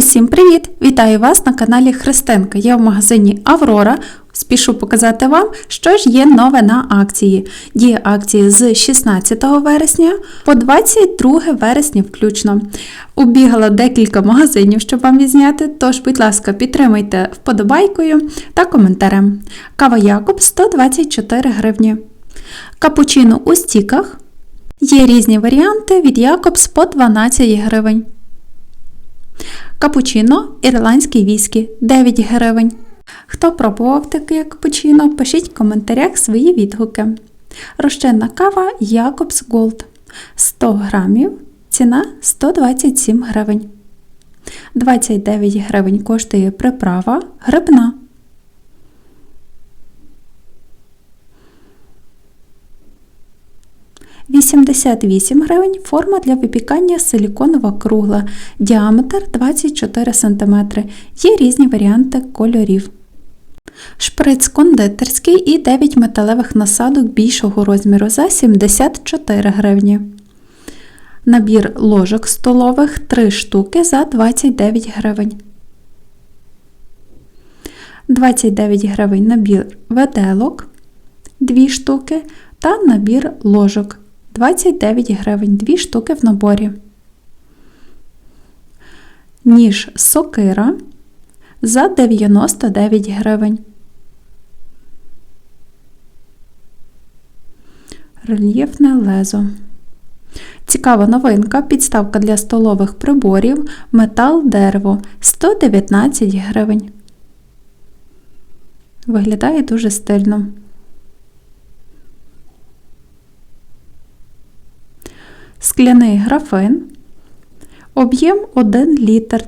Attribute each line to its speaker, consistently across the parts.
Speaker 1: Усім привіт! Вітаю вас на каналі Христинка. Я в магазині Аврора. Спішу показати вам, що ж є нове на акції. Діє акції з 16 вересня по 22 вересня включно. Убігала декілька магазинів, щоб вам відзняти, тож, будь ласка, підтримайте вподобайкою та коментарем. Кава Якоб 124 гривні. Капучино у стіках. Є різні варіанти від Якобс по 12 гривень. Капучино ірландський віскі 9 гривень. Хто пробував таке капучино, пишіть в коментарях свої відгуки. Розчинна кава Якобс Голд 100 грамів, ціна 127 гривень. 29 гривень коштує приправа грибна. – 88 гривень форма для випікання силіконова кругла, діаметр 24 см. Є різні варіанти кольорів. Шприц кондитерський і 9 металевих насадок більшого розміру за 74 гривні. Набір ложок столових 3 штуки за 29 гривень. 29 гривень набір веделок 2 штуки та набір ложок 29 гривень 2 штуки в наборі. Ніж сокира за 99 гривень. Рельєфне лезо. Цікава новинка. Підставка для столових приборів. Метал дерево 119 гривень. Виглядає дуже стильно. Скляний графин. Об'єм 1 літр.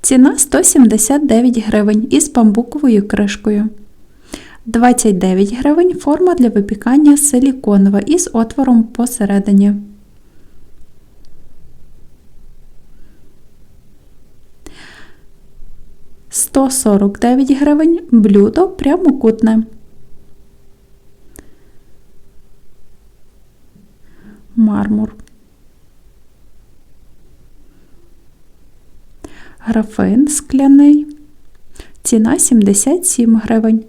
Speaker 1: Ціна 179 гривень із бамбуковою кришкою. 29 гривень форма для випікання силіконова із отвором посередині. Сто сорок дев'ять гривень блюдо прямокутне. Мармур. Графин скляний. Ціна 77 гривень.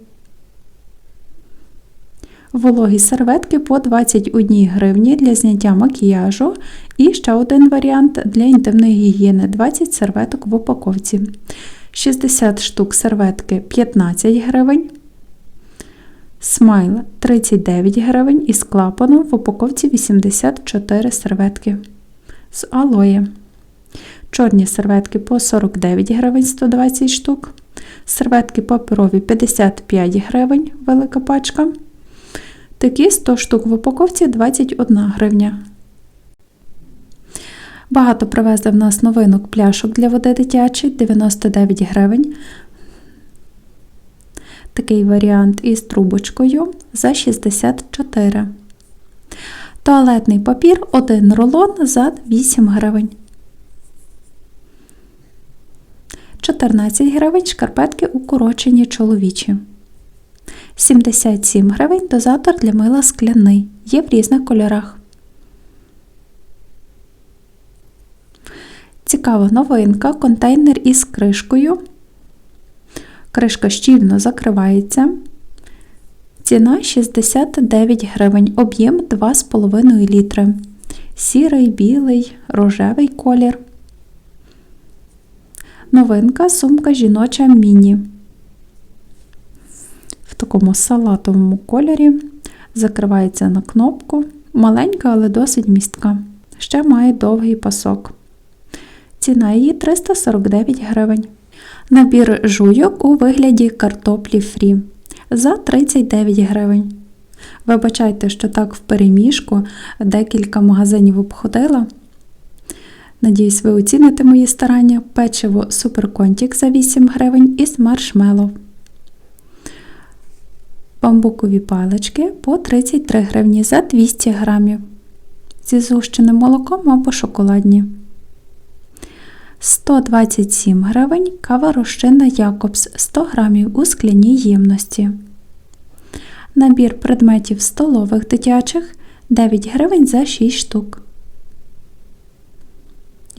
Speaker 1: Вологі серветки по 21 гривні для зняття макіяжу. І ще один варіант для інтимної гігієни 20 серветок в упаковці. 60 штук серветки 15 гривень. Смайл 39 гривень із клапаном в упаковці 84 серветки. З алоє. Чорні серветки по 49 гривень 120 штук. Серветки паперові 55 гривень велика пачка. Такі 100 штук в упаковці 21 гривня. Багато привезли в нас новинок пляшок для води дитячої 99 гривень. Такий варіант із трубочкою за 64. Туалетний папір 1 рулон за 8 гривень. 14 гривень шкарпетки укорочені чоловічі. 77 гривень дозатор для мила скляний. Є в різних кольорах. Цікава новинка. Контейнер із кришкою. Кришка щільно закривається. Ціна 69 гривень. Об'єм 2,5 літри. Сірий, білий, рожевий колір. Новинка сумка жіноча міні. В такому салатовому кольорі. Закривається на кнопку. Маленька, але досить містка. Ще має довгий пасок. Ціна її 349 гривень. Набір жуйок у вигляді картоплі фрі за 39 гривень. Вибачайте, що так в переміжку декілька магазинів обходила. Надіюсь, ви оціните мої старання. Печиво Суперконтік за 8 гривень із маршмеллоу. Бамбукові палички по 33 гривні за 200 грамів. Зі згущеним молоком або шоколадні. 127 гривень кава розчинна Якобс 100 грамів у скляній ємності. Набір предметів столових дитячих 9 гривень за 6 штук.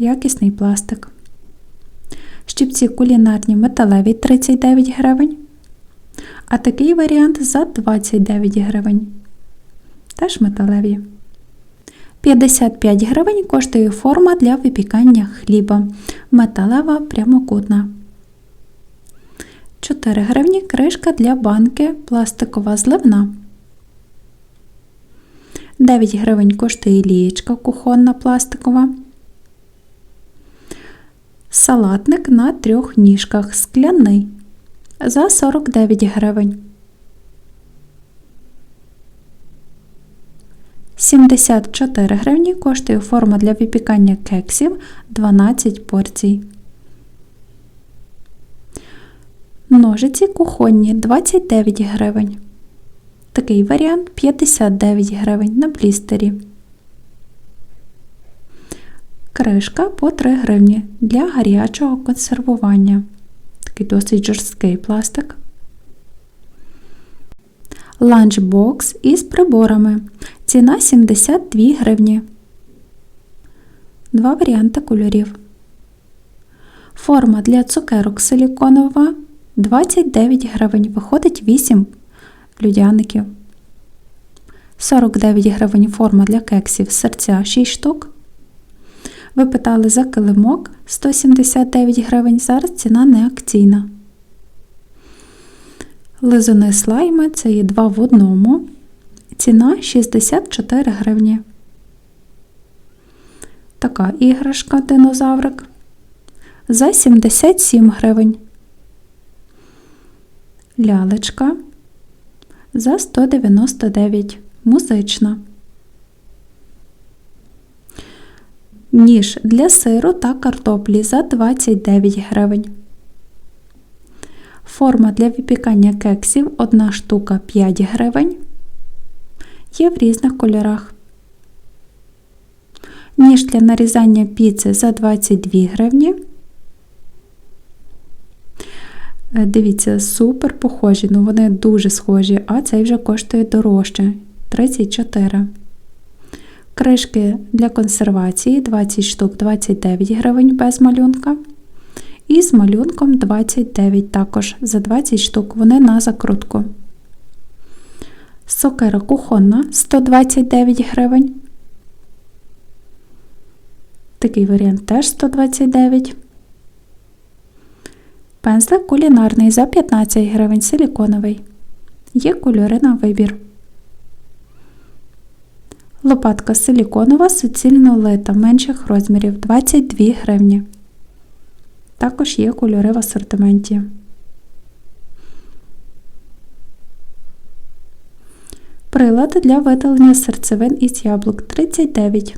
Speaker 1: Якісний пластик. Щипці кулінарні металеві 39 гривень. А такий варіант за 29 гривень. Теж металеві. 55 гривень коштує форма для випікання хліба. Металева прямокутна. 4 гривні кришка для банки пластикова зливна. 9 гривень коштує лієчка кухонна пластикова. Салатник на трьох ніжках скляний за 49 гривень. 74 гривні коштує форма для випікання кексів 12 порцій. Ножиці кухонні 29 гривень. Такий варіант 59 гривень на блістері. Кришка по 3 гривні для гарячого консервування. Такий досить жорсткий пластик. Ланчбокс із приборами. Ціна 72 гривні. Два варіанти кольорів. Форма для цукерок силіконова 29 гривень. Виходить 8 людяників. 49 гривень форма для кексів серця 6 штук. Ви питали за килимок 179 гривень. Зараз ціна не акційна. Лизуни слайми це є 2 в одному. Ціна 64 гривні. Така іграшка динозаврик за 77 гривень. Лялечка за 199 музична. Ніж для сиру та картоплі за 29 гривень. Форма для випікання кексів 1 штука 5 гривень. Є в різних кольорах. Ніж для нарізання піци за 22 гривні. Е, Дивіться, супер похожі, ну вони дуже схожі, а цей вже коштує дорожче 34. Кришки для консервації 20 штук 29 гривень без малюнка. І з малюнком 29 також за 20 штук вони на закрутку. Сокера кухонна 129 гривень. Такий варіант теж 129. Пензлик кулінарний за 15 гривень силіконовий. Є кольори на вибір. Лопатка силіконова суцільно лита менших розмірів 22 гривні. Також є кольори в асортименті. Прилад для видалення серцевин із яблук 39.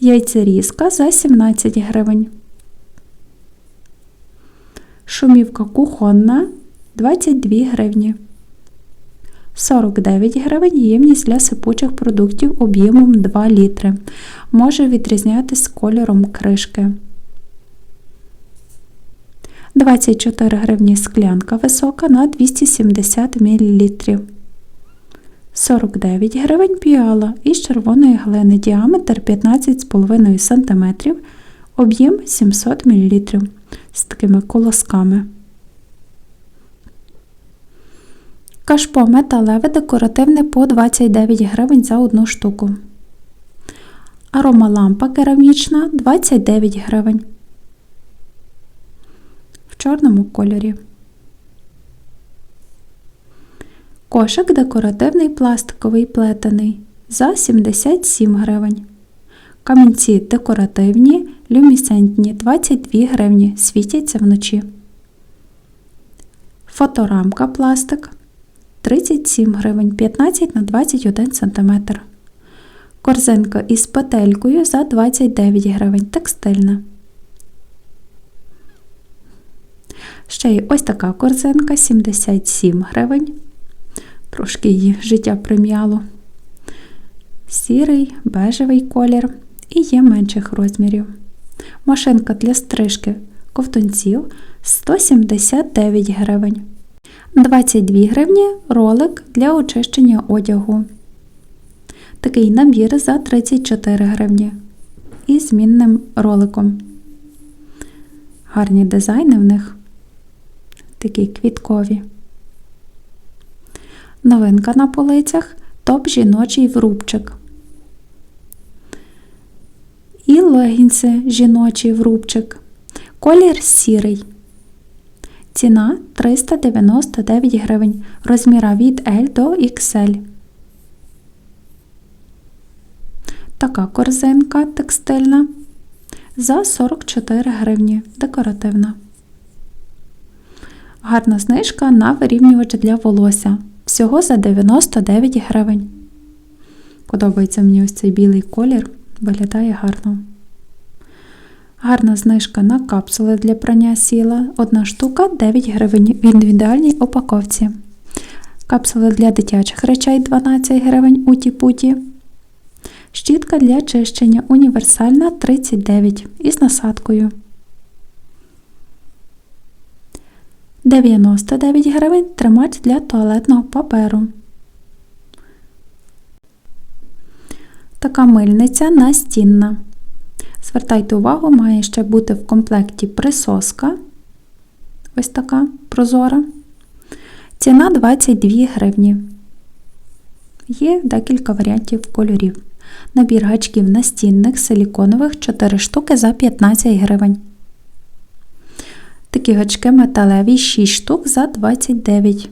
Speaker 1: Яйцерізка за 17 гривень. Шумівка кухонна 22 гривні. 49 гривень ємність для сипучих продуктів об'ємом 2 літри. Може відрізнятися кольором кришки. 24 гривні склянка висока на 270 мл. 49 гривень піала із червоної глини діаметр 15,5 см, об'єм 700 мл з такими колосками. Кашпо металеве декоративне по 29 гривень за одну штуку. Аромалампа керамічна 29 гривень. В чорному кольорі. Кошик декоративний пластиковий плетений за 77 гривень. Камінці декоративні, люмісцентні 22 гривні. Світяться вночі. Фоторамка пластик 37 гривень 15 на 21 см. Корзинка із петелькою за 29 гривень. Текстильна. Ще є ось така корзинка 77 гривень. Трошки її життя прим'яло. Сірий, бежевий колір і є менших розмірів. Машинка для стрижки ковтунців 179 гривень. 22 гривні ролик для очищення одягу. Такий набір за 34 гривні. І змінним роликом. Гарні дизайни в них. Такі квіткові. Новинка на полицях топ жіночий врубчик. І легінси жіночий врубчик. Колір сірий. Ціна 399 гривень. Розміра від L до XL. Така корзинка текстильна за 44 гривні. Декоративна. Гарна знижка на вирівнювач для волосся. Всього за 99 гривень. Подобається мені ось цей білий колір, виглядає гарно. Гарна знижка на капсули для прання сіла. Одна штука 9 гривень в індивідуальній упаковці. Капсули для дитячих речей 12 гривень у тіпуті. Щітка для чищення універсальна 39 із насадкою. 99 гривень тримач для туалетного паперу. Така мильниця настінна. Звертайте увагу, має ще бути в комплекті присоска. Ось така прозора. Ціна 22 гривні. Є декілька варіантів кольорів. Набір гачків настінних силіконових 4 штуки за 15 гривень. Такі гачки металеві 6 штук за 29.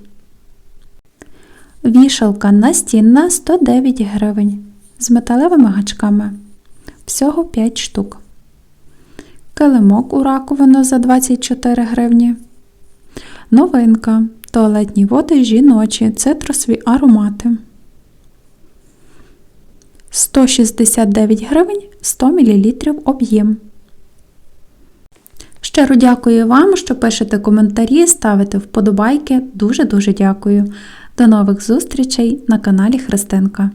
Speaker 1: Вішалка настінна 109 гривень. З металевими гачками. Всього 5 штук. Килимок у раковину за 24 гривні. Новинка. Туалетні води жіночі. Цитрусові аромати. 169 гривень 100 мл об'єм. Щиро дякую вам, що пишете коментарі, ставите вподобайки. Дуже-дуже дякую. До нових зустрічей на каналі Христинка.